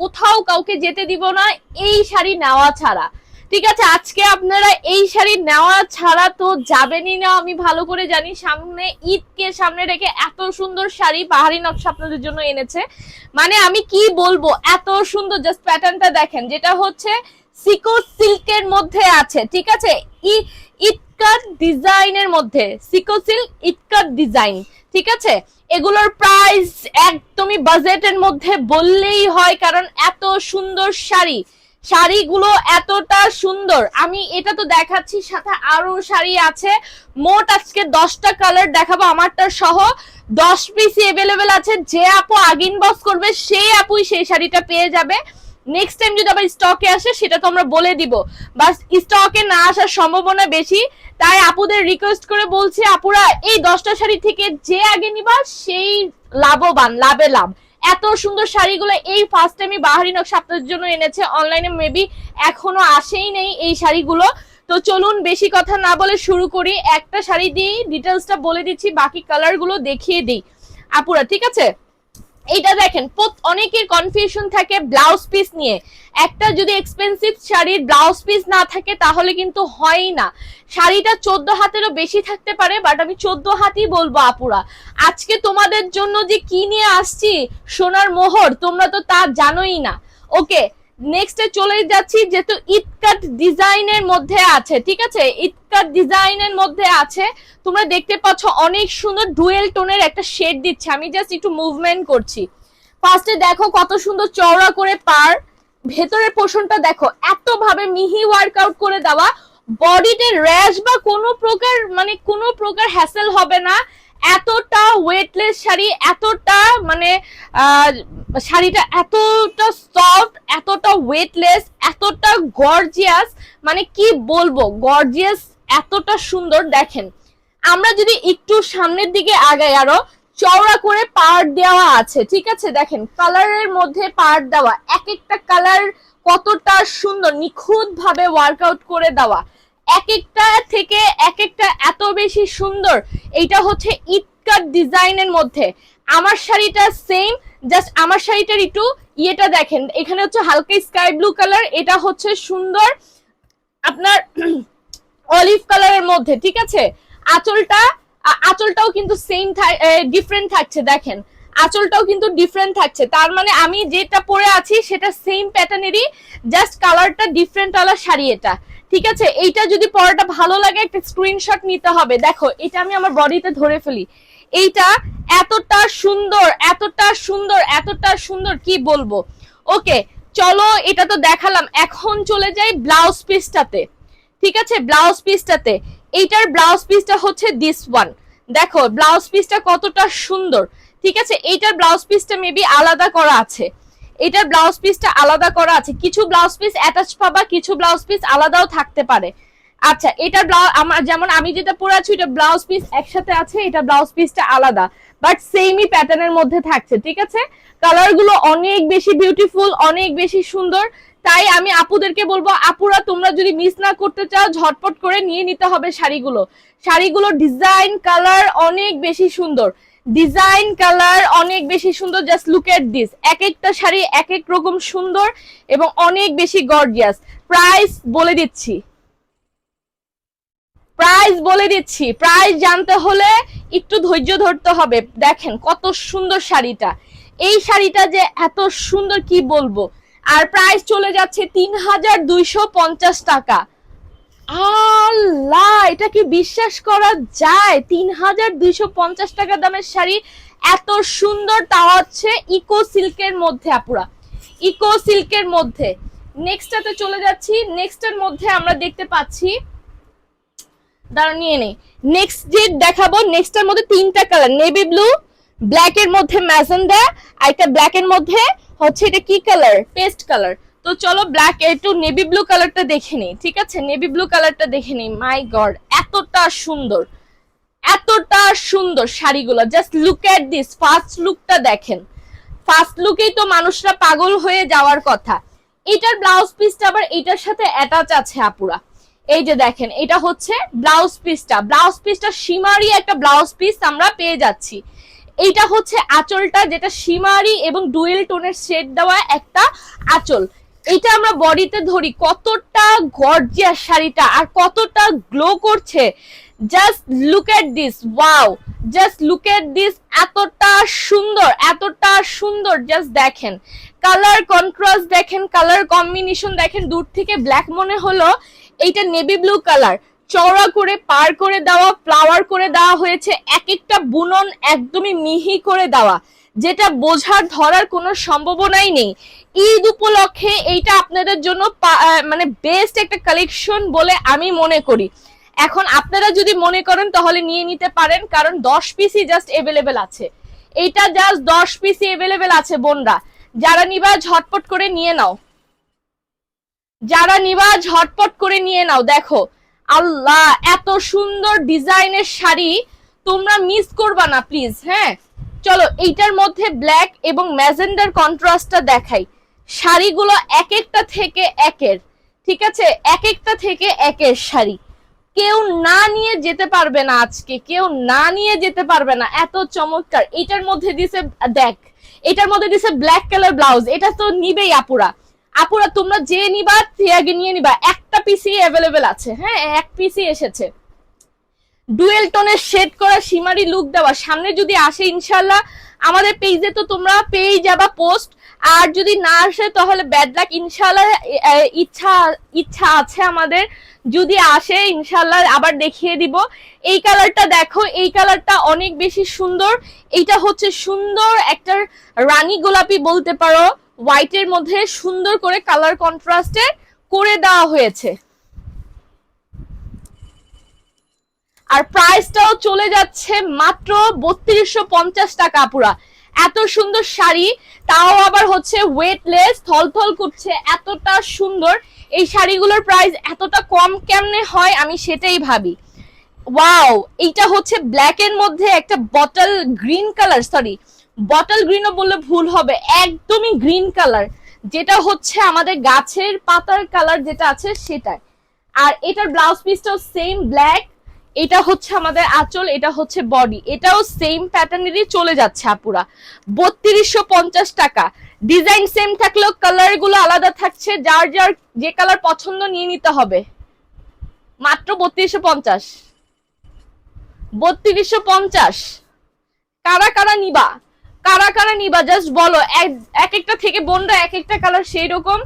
কোথাও কাউকে যেতে না এই শাড়ি নেওয়া ছাড়া। ঠিক আছে আমি ভালো করে জানি। সামনে ঈদকে সামনে রেখে এত সুন্দর শাড়ি, পাহাড়ি নকশা আপনাদের জন্য এনেছে। মানে আমি কি বলব, এত সুন্দর জাস্ট প্যাটার্নটা দেখেন, যেটা হচ্ছে সিকো সিল্কের মধ্যে আছে, ঠিক আছে? ইটকাট ডিজাইনের মধ্যে, সিকোসিল ইটকাট ডিজাইন, ঠিক আছে? এগুলোর প্রাইস একদমই বাজেটের মধ্যে বললেই হয়, কারণ এত সুন্দর শাড়ি। শাড়িগুলো এতটা সুন্দর। আমি এটা তো দেখাচ্ছি, সাথে আরও শাড়ি আছে। মোট আজকে দশটা কালার দেখাবো আমারটা সহ। দশ পিস এভেলেবেল আছে। যে আপু আগিন বস করবে, সেই আপুই সেই শাড়িটা পেয়ে যাবে। নেক্সট টাইম যদি আবার স্টকে আসে, সেটা তো আমরা বলে দিব। বাস স্টকে না আসার সম্ভাবনা বেশি। তাই আপুদের রিকোয়েস্ট করে বলছি, আপুরা, এই দশটা শাড়ি থেকে যে আগে নিবা, সেই লাভবান লাভে লাভ। এত সুন্দর শাড়িগুলো এই ফার্স্ট টাইমই বাহারি নকশা আপনাদের জন্য এনেছে। অনলাইনে মেবি এখনও আসেই নেই এই শাড়িগুলো। তো চলুন বেশি কথা না বলে শুরু করি। একটা শাড়ি দিয়েই ডিটেলসটা বলে দিচ্ছি, বাকি কালারগুলো দেখিয়ে দিই। আপুরা, ঠিক আছে? এইটা দেখেন অনেকের কনফিউশন থাকে ব্লাউজ পিস নিয়ে। একটা যদি এক্সপেন্সিভ শাড়ির ব্লাউজ পিস না থাকে, তাহলে কিন্তু হয় না। শাড়িটা চোদ্দ হাতেরও বেশি থাকতে পারে বাট আমি চোদ্দ হাতই বলব আপুরা। আজকে তোমাদের জন্য যে কি নিয়ে আসছি, সোনার মোহর, তোমরা তো তা জানোই না। ওকে নেক্সটে চলে যাচ্ছি, যেহেতু ইটকাট ডিজাইনের মধ্যে আছে, ঠিক আছে? ইটকাট ডিজাইনের মধ্যে আছে। তোমরা দেখতে পাচ্ছ অনেক সুন্দর ডুয়েল টোনের একটা শেড দিচ্ছে। আমি জাস্ট একটু মুভমেন্ট করছি। ফার্স্টে দেখো কত সুন্দর চওড়া করে পার। ভেতরের পোর্শনটা দেখো এত ভাবে মিহি ওয়ার্কআউট করে দেওয়া। বডিতে র্যাশ বা কোনো প্রকার মানে কোনো প্রকার হ্যাসেল হবে না। এতটা ওয়েটলেস শাড়ি, এতটা মানে শাড়িটা এতটা সফট এতটা ওয়েটলেস এতটা গর্জিয়াস মানে কি বলব গর্জিয়াস এতটা সুন্দর দেখেন। আমরা যদি একটু সামনের দিকে আগাই আরও, চওড়া করে পার্ট দেওয়া আছে, ঠিক আছে? দেখেন কালারের মধ্যে পার্ট দেওয়া, এক একটা কালার কতটা সুন্দর নিখুঁত ভাবে ওয়ার্কআউট করে দেওয়া। এক একটা থেকে এক একটা এত বেশি সুন্দর। এইটা হচ্ছে ইটকাট ডিজাইনের মধ্যে। আমার শাড়িটা সেম জাস্ট আমার শাড়িটার একটু ইয়েটা দেখেন। এখানে হচ্ছে হালকা স্কাই ব্লু কালার এটা হচ্ছে সুন্দর আপনার অলিভ কালারের মধ্যে, ঠিক আছে? আঁচলটা আঁচলটাও কিন্তু সেম ডিফারেন্ট থাকছে, দেখেন। আঁচলটাও কিন্তু ডিফারেন্ট থাকছে। তার মানে আমি যেটা পরে আছি, সেটা সেম প্যাটার্নেরই জাস্ট কালারটা ডিফারেন্ট আলার শাড়ি এটা। ঠিক আছে? এইটা যদি পরাটা ভালো লাগে, একটা স্ক্রিনশট নিতে হবে। দেখো, এটা আমি আমার বডিতে ধরে ফেলি। এইটা এতটা সুন্দর এতটা সুন্দর এতটা সুন্দর, কি বলব? ওকে, চলো, এটা তো দেখালাম। এখন চলে যাই ব্লাউজ পিসটাতে ঠিক আছে? ব্লাউজ পিসটাতে এইটার ব্লাউজ পিসটা হচ্ছে দিস ওয়ান দেখো ব্লাউজ পিসটা কতটা সুন্দর। ঠিক আছে? এইটার ব্লাউজ পিসটা মেবি আলাদা করা আছে। এটার ব্লাউজ পিসটা আলাদা করা আছে। কিছু ব্লাউজ পিস অ্যাটাচ পাবা, কিছু ব্লাউজ পিস আলাদাও থাকতে পারে। আচ্ছা এটা ব্লাউজ আমার যেমন আমি যেটা পরে আছি এটা ব্লাউজ পিস একসাথে আছে, এটা ব্লাউজ পিসটা আলাদা। বাট সেমই প্যাটার্নের মধ্যে থাকছে, ঠিক আছে? কালারগুলো অনেক বেশি বিউটিফুল অনেক বেশি সুন্দর। তাই আমি আপুদেরকে বলব, আপুরা তোমরা যদি মিস না করতে চাও, ঝটপট করে নিয়ে নিতে হবে শাড়িগুলো। শাড়িগুলো ডিজাইন কালার অনেক বেশি সুন্দর। ডিজাইন কালার অনেক বেশি সুন্দর জাস্ট লুক এট দিস এক একটা শাড়ি এক এক রকম সুন্দর এবং অনেক বেশি গর্জিয়াস প্রাইস বলে দিচ্ছি। প্রাইস বলে দিচ্ছি। প্রাইস জানতে হলে একটু ধৈর্য ধরতে হবে। দেখেন কত সুন্দর শাড়িটা। এই শাড়িটা যে এত সুন্দর কি বলব? আর প্রাইস চলে যাচ্ছে তিন হাজার দুইশো পঞ্চাশ টাকা। আল্লাহ, এটা কি বিশ্বাস করা যায়? তিন হাজার দুইশো পঞ্চাশ টাকা দামের শাড়ি এত সুন্দর তা হচ্ছে ইকো সিল্কের মধ্যে, আপুরা। ইকো সিল্কের মধ্যে। নেক্সটটাতে চলে যাচ্ছি। নেক্সটের মধ্যে আমরা দেখতে পাচ্ছি দাঁড়া নিয়ে নেই। নেক্সট যে দেখাবো নেক্সটের মধ্যে তিনটা কালার নেভি ব্লু ব্ল্যাক এর মধ্যে ম্যাজেন্ডা, আর একটা ব্ল্যাক এর মধ্যে হচ্ছে এটা কি কালার পেস্ট কালার তো চলো ব্ল্যাক একটু নেভি ব্লু কালারটা দেখে নিই, ঠিক আছে? নেভি ব্লু কালারটা দেখে নিই মাই গড এতটা সুন্দর এতটা সুন্দর শাড়িগুলো। Just look at this first লুকটা দেখেন। ফার্স্ট লুকেই তো মানুষরা পাগল হয়ে যাওয়ার কথা। এটার ব্লাউজ পিসটা আবার এটার সাথে অ্যাটাচ আছে, আপুরা। এই যে দেখেন, এটা হচ্ছে ব্লাউজ পিসটা ব্লাউজ পিসটা সীমারি একটা ব্লাউজ পিস আমরা পেয়ে যাচ্ছি। এইটা হচ্ছে আঁচলটা, যেটা সীমারি এবং ডুয়েল টোনের শেড দেওয়া একটা আঁচল। এটা আমরা বডিতে ধরি, কতটা গর্জিয়াস শাড়িটা আর কতটা গ্লো করছে। Just look at this wow just look at this এতটা সুন্দর এতটা সুন্দর জাস্ট দেখেন। কালার কন্ট্রাস্ট দেখেন কালার কম্বিনেশন দেখেন, দূর থেকে ব্ল্যাক মনে হলো, এইটা নেভি ব্লু কালার চওড়া করে, পার করে দেওয়া ফ্লাওয়ার করে দেওয়া হয়েছে এক একটা বুনন একদমই মিহি করে দেওয়া। যেটা বোঝার, ধরার কোনো সম্ভাবনাই নেই। ঈদ উপলক্ষে এইটা আপনাদের জন্য মানে বেস্ট একটা কালেকশন বলে আমি মনে করি। এখন আপনারা যদি মনে করেন তাহলে নিয়ে নিতে পারেন, কারণ দশ পিসই জাস্ট এভেলেবেল আছে। এইটা জাস্ট দশ পিসই এভেলেবেল আছে বোনরা। যারা নিবা, ঝটপট করে নিয়ে নাও। যারা নিবা, ঝটপট করে নিয়ে নাও। দেখো, আল্লাহ, এত সুন্দর ডিজাইনের শাড়ি তোমরা মিস করবা না প্লিজ হ্যাঁ? চলো এইটার মধ্যে ব্ল্যাক এবং ম্যাজেন্ডার কন্ট্রাস্টটা দেখাই। শাড়িগুলো এক একটা থেকে একের, ঠিক আছে? এক একটা থেকে একের শাড়ি। কেউ না নিয়ে যেতে পারবে না আজকে, কেউ না নিয়ে যেতে পারবে না। এত চমৎকার। এটার মধ্যে দিছে, দেখ এটার মধ্যে দিছে ব্ল্যাক কালার ব্লাউজ এটা তো নিবেই আপুরা। আপুরা, তোমরা যে নিবা সে নিয়ে নিবা। একটা পিসি অ্যাভেলেবেল আছে। হ্যাঁ এক পিসি এসেছে। ডুয়েল টোনের শেড করা সীমারি লুক দেওয়া। সামনে যদি আসে ইনশাল্লাহ আমাদের পেজে তো তোমরা পেয়ে যাবা পোস্ট আর যদি না আসে, তাহলে ব্যাড লাক ইনশাল্লাহ ইচ্ছা ইচ্ছা আছে আমাদের। যদি আসে ইনশাল্লাহ আবার দেখিয়ে দিব। এই কালারটা দেখো, এই কালারটা অনেক বেশি সুন্দর। এইটা হচ্ছে সুন্দর একটা রানী গোলাপি বলতে পারো। হোয়াইটের মধ্যে সুন্দর করে কালার কন্ট্রাস্টে করে দেওয়া হয়েছে। আর প্রাইসটাও চলে যাচ্ছে মাত্র বত্রিশশো পঞ্চাশ টাকা পুরা এত সুন্দর শাড়ি, তাও আবার হচ্ছে ওয়েটলেস থলথল করছে, এতটা সুন্দর। এই শাড়িগুলোর প্রাইস এতটা কম কেমনে হয় আমি সেটাই ভাবি। ওয়াও এইটা হচ্ছে ব্ল্যাক এর মধ্যে একটা bottle green colour sorry bottle গ্রিনও বললে ভুল হবে, একদমই গ্রিন কালার যেটা হচ্ছে আমাদের গাছের পাতার কালার যেটা আছে সেটাই। আর এটার ব্লাউজ পিসটাও সেম ব্ল্যাক এটা হচ্ছে আমাদের আঁচল, এটা হচ্ছে বডি এটাও সেম প্যাটার্নেরই চলে যাচ্ছে আপুরা। বত্রিশশো পঞ্চাশ টাকা। ডিজাইন সেম থাকলেও কালারগুলো আলাদা থাকছে, যার যার যে কালার পছন্দ নিয়ে নিতে হবে। মাত্র বত্রিশশো পঞ্চাশ। বত্রিশশো পঞ্চাশ। কারা কারা নিবা? কারা কারা নিবা? জাস্ট বলো। এক এক একটা থেকে বোনরা এক একটা কালার সেই রকম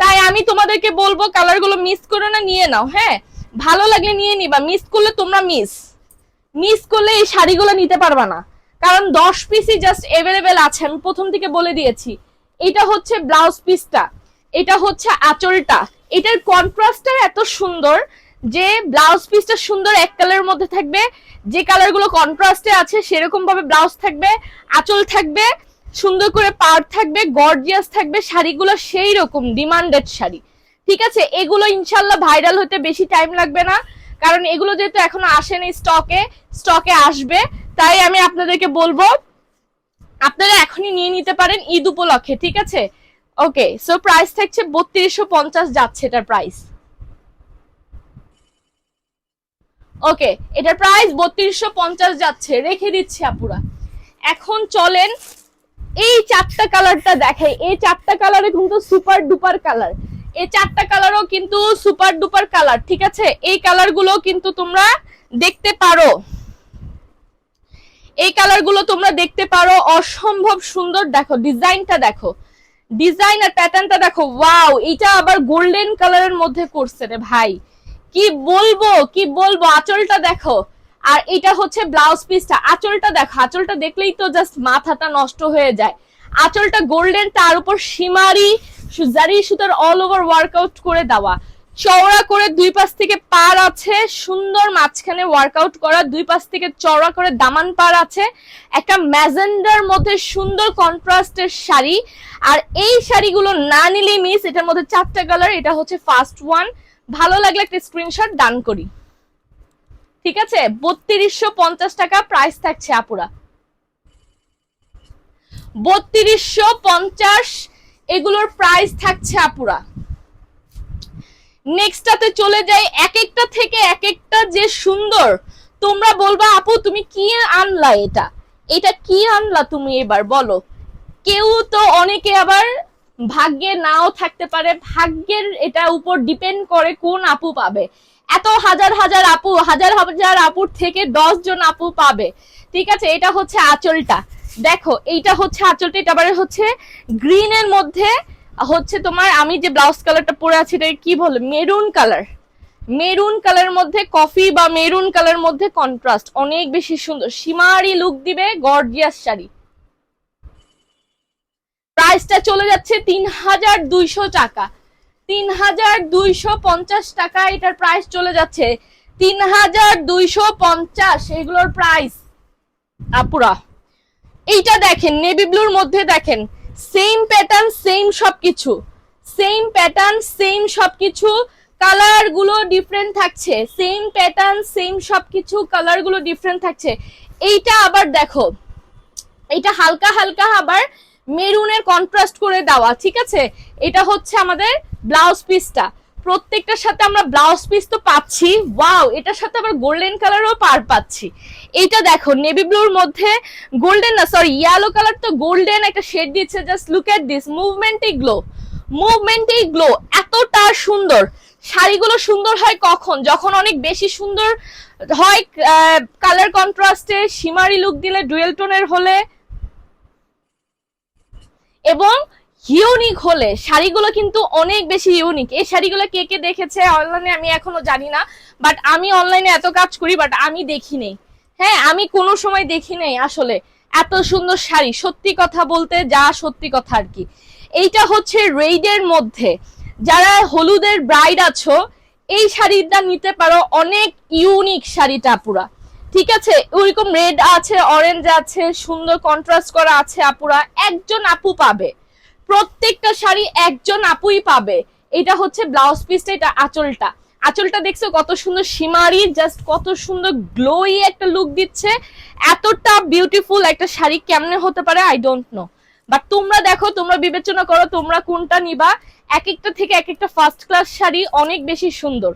তাই আমি তোমাদেরকে বলব কালারগুলো মিস করে না, নিয়ে নাও হ্যাঁ? ভালো লাগলে নিয়ে নিবা মিস করলে তোমরা মিস মিস করলে এই শাড়িগুলো নিতে পারবা না। কারণ দশ পিসই জাস্ট এভেলেবেল আছে, আমি প্রথম থেকে বলে দিয়েছি। এটা হচ্ছে ব্লাউজ পিসটা এটা হচ্ছে আঁচলটা। এটার কন্ট্রাস্টটা এত সুন্দর যে ব্লাউজ পিসটা সুন্দর এক কালারের মধ্যে থাকবে, যে কালারগুলো কন্ট্রাস্টে আছে সেরকম ভাবে ব্লাউজ থাকবে, আঁচল থাকবে, সুন্দর করে পার থাকবে গর্জিয়াস থাকবে, শাড়িগুলো সেই রকম ডিমান্ডেড শাড়ি। ঠিক আছে, এগুলো ইনশাল্লাহ ভাইরাল হতে বেশি টাইম লাগবে না। কারণ এগুলো যেহেতু এখনও আসেনি স্টকে স্টকে আসবে। তাই আমি আপনাদেরকে বলব, আপনারা এখনই নিয়ে নিতে পারেন ঈদ উপলক্ষে, ঠিক আছে? ওকে সো প্রাইস থাকছে বত্রিশশো পঞ্চাশ যাচ্ছে এটার প্রাইস ওকে এটার প্রাইস বত্রিশশো পঞ্চাশ যাচ্ছে, রেখে দিচ্ছি আপুরা। এখন চলেন, এই চারটা কালারটা দেখাই। এই চারটা কালারে কিন্তু সুপার ডুপার কালার এই চারটা কালারও কিন্তু সুপার ডুপার কালার ঠিক আছে? এই কালারগুলো কিন্তু তোমরা দেখতে পারো। এই কালারগুলো তোমরা দেখতে পারো, অসম্ভব সুন্দর। দেখো ডিজাইনটা দেখো। ডিজাইন আর প্যাটার্নটা দেখো ওয়াও এটা আবার গোল্ডেন কালারের মধ্যে করছে রে ভাই। কি বলব কি বলব? আঁচলটা দেখো। আর এটা হচ্ছে ব্লাউজ পিসটা আঁচলটা দেখো, আঁচলটা দেখলেই তো জাস্ট মাথাটা নষ্ট হয়ে যায়। আঁচলটা গোল্ডেন তার উপর সীমারি জারি সুতার অল ওভার ওয়ার্কআউট করে দেওয়া। চওড়া করে দুই পাশ থেকে পার আছে, সুন্দর মাঝখানে ওয়ার্কআউট করা, দুই পাশ থেকে চওড়া করে দামান পার আছে। একটা ম্যাজেন্ডার মধ্যে সুন্দর কন্ট্রাস্টের শাড়ি। আর এই শাড়িগুলো না নিলেই মিস এটার মধ্যে চারটা কালার এটা হচ্ছে ফার্স্ট ওয়ান ভালো লাগলে একটা স্ক্রিনশট ডান করি। ঠিক আছে? বত্রিশশো পঞ্চাশ টাকা প্রাইস থাকছে আপুরা। বত্রিশশো পঞ্চাশ এগুলোর প্রাইস থাকছে আপুরা। নেক্সটটাতে চলে যাই এক একটা থেকে এক একটা যে সুন্দর। তোমরা বলবা, আপু, তুমি কি আনলা এটা? এটা কি আনলা তুমি এবার বলো? কেউ তো অনেকে আবার ভাগ্যে নাও থাকতে পারে। ভাগ্যের এটা উপর ডিপেন্ড করে কোন আপু পাবে। এত হাজার হাজার আপু, হাজার হাজার আপুর থেকে দশ জন আপু পাবে। ঠিক আছে, এটা হচ্ছে আঁচলটা। দেখো, এইটা হচ্ছে আঁচলটা, এটা আবার হচ্ছে গ্রিনের মধ্যে হচ্ছে তোমার, আমি যে ব্লাউজ কালারটা পরে আছি এটা কি বলে? মেরুন কালার মেরুন কালারের মধ্যে কফি বা মেরুন কালারের মধ্যে কন্ট্রাস্ট অনেক বেশি সুন্দর। সীমারি লুক দিবে গর্জিয়াস শাড়ি। প্রাইসটা চলে যাচ্ছে তিন হাজার দুইশো টাকা। তিন হাজার দুইশো পঞ্চাশ টাকা এটার প্রাইস চলে যাচ্ছে তিন হাজার দুইশো পঞ্চাশ, এগুলোর প্রাইস আপুরা এইটা দেখেন নেভি ব্লুর মধ্যে দেখেন। সেম প্যাটার্ন সেম সবকিছু। সেম প্যাটার্ন সেম সবকিছু। কালারগুলো ডিফারেন্ট থাকছে। সেম প্যাটার্ন সেম সবকিছু। কালারগুলো ডিফারেন্ট থাকছে। এইটা আবার দেখো। এটা হালকা হালকা আবার মেরুনের কন্ট্রাস্ট করে দেওয়া, ঠিক আছে? এটা হচ্ছে আমাদের ব্লাউজ পিসটা প্রত্যেকটার সাথে আমরা ব্লাউজ পিস তো পাচ্ছি। ওয়াও এটার সাথে আবার গোল্ডেন কালারও পার পাচ্ছি। এইটা দেখো নেভি ব্লুর মধ্যে গোল্ডেন না সরি ইয়েলো কালার তো গোল্ডেন একটা শেড দিচ্ছে। জাস্ট লুক এট দিস মুভমেন্টই গ্লো মুভমেন্টই গ্লো এতটা সুন্দর। শাড়িগুলো সুন্দর হয় কখন? যখন অনেক বেশি সুন্দর হয় কালার কন্ট্রাস্টে সীমারি লুক দিলে ডুয়েল টোনের হলে। এবং ইউনিক হলে, শাড়িগুলো কিন্তু অনেক বেশি ইউনিক এই শাড়িগুলো কে কে দেখেছে অনলাইনে আমি এখনও জানি না বাট আমি অনলাইনে এত কাজ করি বাট আমি দেখি নেই। হ্যাঁ আমি কোনো সময় দেখি নেই আসলে। এত সুন্দর শাড়ি, সত্যি কথা বলতে যা সত্যি কথা আর কি। এইটা হচ্ছে রেইডের মধ্যে। যারা হলুদের ব্রাইড আছো, এই শাড়িটা নিতে পারো, অনেক ইউনিক শাড়িটা পুরা ঠিক আছে? ওইরকম রেড আছে অরেঞ্জ আছে, সুন্দর কন্ট্রাস্ট করা আছে আপুরা। একজন আপু পাবে। প্রত্যেকটা শাড়ি একজন আপুই পাবে। এটা হচ্ছে ব্লাউজ পিসটা এটা আঁচলটা। আঁচলটা দেখছ কত সুন্দর সীমারি জাস্ট কত সুন্দর গ্লোই একটা লুক দিচ্ছে। এতটা বিউটিফুল একটা শাড়ি কেমনে হতে পারে? আই ডোন্ট নো বাট তোমরা দেখো, তোমরা বিবেচনা করো, তোমরা কোনটা নিবা। এক একটা থেকে এক একটা ফার্স্ট ক্লাস শাড়ি অনেক বেশি সুন্দর।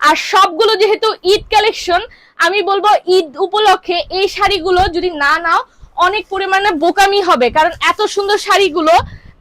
আর সবগুলো যেহেতু ঈদ কালেকশন আমি বলব ঈদ উপলক্ষে এই শাড়িগুলো যদি না নাও অনেক পরিমাণে বোকামি হবে, কারণ এত সুন্দর শাড়িগুলো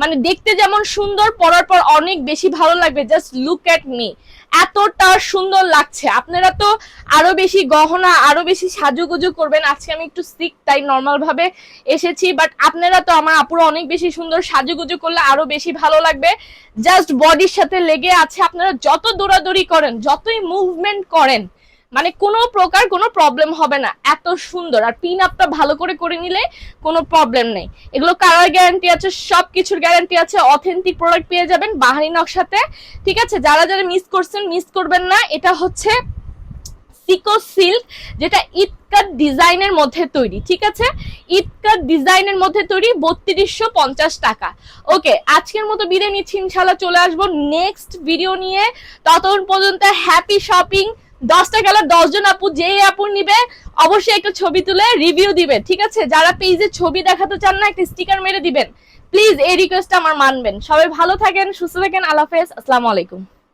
মানে দেখতে যেমন সুন্দর, পরার পর অনেক বেশি ভালো লাগবে জাস্ট লুক এট মি এতটা সুন্দর লাগছে। আপনারা তো আরও বেশি গহনা, আরও বেশি সাজুগুজু করবেন। আজকে আমি একটু সিক তাই নর্মাল ভাবে এসেছি বাট আপনারা তো আমার আপুরা অনেক বেশি সুন্দর সাজুগুজু করলে আরও বেশি ভালো লাগবে। জাস্ট বডির সাথে লেগে আছে। আপনারা যত দৌড়াদৌড়ি করেন, যতই মুভমেন্ট করেন মানে কোনো প্রকার কোনো প্রবলেম হবে না। এত সুন্দর। আর পিন আপটা ভালো করে করে নিলে কোনো প্রবলেম নেই। এগুলো কালার গ্যারান্টি আছে সব কিছুর গ্যারান্টি আছে। অথেন্টিক প্রোডাক্ট পেয়ে যাবেন বাহারি নকশাতে। ঠিক আছে? যারা যারা মিস করছেন মিস করবেন না। এটা হচ্ছে সিকো সিল্ক যেটা ইটকাট ডিজাইনের মধ্যে তৈরি। ঠিক আছে? ইটকাট ডিজাইনের মধ্যে তৈরি বত্রিশশো পঞ্চাশ টাকা। ওকে আজকের মতো বিদায় নিচ্ছি। ইনশাল্লাহ চলে আসব নেক্সট ভিডিও নিয়ে। ততক্ষণ পর্যন্ত হ্যাপি শপিং দশটা গেল, দশজন আপু যে আপু নিবে, অবশ্যই একটা ছবি তুলে রিভিউ দিবে, ঠিক আছে? যারা পেজে ছবি দেখাতে চান না, একটা স্টিকার মেরে দিবেন। প্লিজ এই রিকোয়েস্টটা আমার মানবেন। সবাই ভালো থাকেন, সুস্থ থাকেন, আল্লাহ হাফেজ, আসসালামু আলাইকুম।